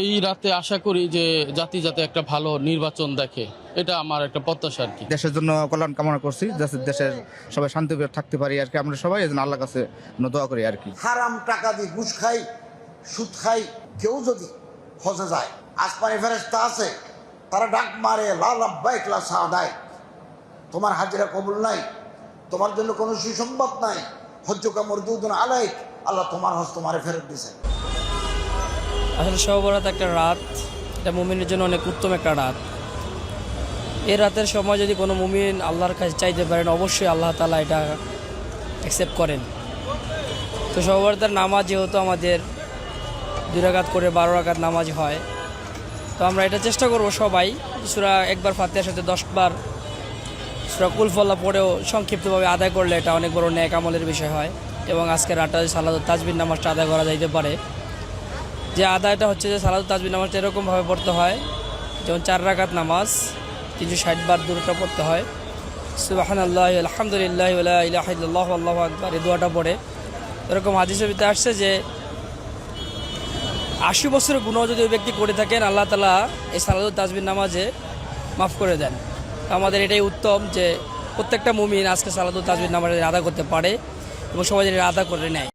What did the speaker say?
এই রাতে আশা করি যে জাতি যাতে একটা ভালো নির্বাচন দেখে এটা আমার একটা প্রত্যাশা আর কি। দেশের জন্য কল্যাণ কামনা করছি যাতে দেশের সবাই শান্তি থাকতে পারি আর কি। আমরা সবাই এই জন্য আল্লাহর কাছে দোয়া করি আর কি। হারাম টাকা দিয়ে ঘুষ খাই সুদ খাই কেউ যদি হজে যায় আসমানি ফেরেস্তা আছে তারা ডাক মারে লাল আব্বাইক লা সাদাই তোমার হাজিরা কবুল নাই তোমার জন্য কোনো সুসংবাদ নাই হজ্জ কামর দুদিন আলাইক আল্লাহ তোমার হজ তোমারে ফেরত দিছে। আসলে সবরাত একটা রাত, এটা মুমিনের জন্য অনেক উত্তম একটা রাত। এই রাতের সময় যদি কোনো মুমিন আল্লাহর কাছে চাইতে পারেন, অবশ্যই আল্লাহ তালা এটা অ্যাকসেপ্ট করেন। তো সবরাতের নামাজ যেহেতু আমাদের দুই করে বারো রাকাত নামাজ হয়, তো আমরা এটা চেষ্টা করব সবাই সুরা একবার ফাতেহার সাথে দশবার সুরা কুলফল্লা পড়েও সংক্ষিপ্তভাবে আদায় করলে এটা অনেক বড় ন্যাক আমলের বিষয় হয় এবং আজকে রাতটা সালাদ তাজবির নামাজটা আদায় করা যাইতে পারে। যে আদায়টা হচ্ছে যে সালাদ তাজবির নামাজটা এরকমভাবে পড়তে হয়। যেমন চার রাকাত নামাজ, তিনশো ষাট বার দূরটা পড়তে হয়। সুবাহান আল্লাহ আলহামদুলিল্লাহ ইলাহিল্লাহ আল্লাহ আকবর, এই দোয়াটা পড়ে। এরকম হাদিসের আসছে যে আশি বছরের গুণ যদি ওই ব্যক্তি করে থাকেন, আল্লাহ তালা এই সালাদুল তাজবির নামাজে মাফ করে দেন। আমাদের এটাই উত্তম যে প্রত্যেকটা মুমিন আজকে সালাদুল তাজবির নামাজে আদা করতে পারে এবং সবাই যেন এটা আদা করে নেয়।